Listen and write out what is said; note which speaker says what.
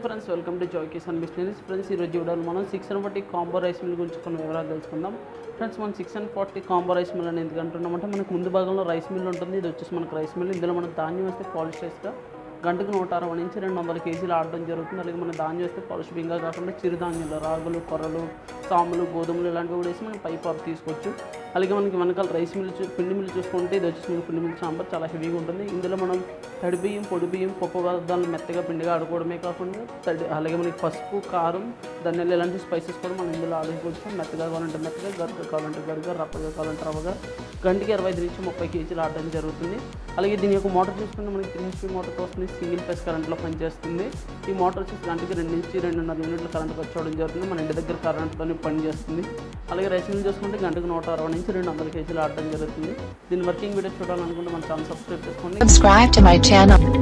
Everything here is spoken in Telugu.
Speaker 1: Friends welcome to joy Kisan business friends ఈరోజు చూడాలి మనం six and forty combo rice mill గురించి కొన్ని వివరాలు తెలుసుకుందాం. ఫ్రెండ్స్ మనం six and forty combo rice mill అని ఎందుకు అంటున్నామంటే మనకు ముందు భాగంలో రైస్ మిల్ ఉంటుంది. ఇది వచ్చేసి మనకు రైస్ మిల్ ఇందులో మనం ధాన్యం వేస్తే పాలిష్ రైస్గా గంటకు నూట అరవై నుంచి రెండు వందల కేజీలు ఆడడం జరుగుతుంది. అలాగే మన ధాన్యం వేస్తే పాలిష్ బింగా కాకుండా చిరుధాన్యాలు రాగులు కొర్రలు సాములు గోధుమలు ఇలాంటివి కూడా వేసి మనం పైప్ ఆఫ్ తీసుకోవచ్చు. అలాగే మనకి వెనకాల రైస్ మిల్ పిండి మిల్ చూసుకుంటే ఇది వచ్చేసి మనకి పిండి మిల్ సాంబార్ చాలా హెవీగా ఉంటుంది. ఇందులో మనం తడి బియ్యం పొడి బియ్యం పప్పు పదార్థాలను మెత్తగా పిండిగా ఆడుకోవడమే కాకుండా తడి అలాగే మనకి పసుపు కారం ధనియాలు ఇలాంటి స్పైసెస్ కూడా మనం ఇందులో ఆడుకోవచ్చు మెత్తగా కావాలంటే మెత్తగా గరుక కావాలంటే గరుక రప్పగా కావాలంటే రవ్వగా గంటకి ఇరవై ఐదు నుంచి ముప్పై కేజీలు ఆడడం జరుగుతుంది. అలాగే దీని యొక్క మోటార్ చూసుకుంటే మనకి త్రీ హెచ్పీ మోటార్ వస్తుంది సింగిల్ ఫేస్ కరెంట్లో పనిచేస్తుంది. ఈ మోటార్ వచ్చేసి గంటకి రెండు నుంచి రెండున్నర యూనిట్ల కరెంట్ వచ్చేయడం జరుగుతుంది. మన ఇంటి దగ్గర కరెంట్తోనే పనిచేస్తుంది. అలాగే రైస్ మిల్ చూసుకుంటే గంటకు నూట అరవై నుంచి రెండు వందల కేజీలు ఆడడం జరుగుతుంది. దీని వర్కింగ్ వీడియో చూడాలనుకుంటే మన ఛానల్ సబ్స్క్రైబ్ చేసుకోండి.
Speaker 2: Channel.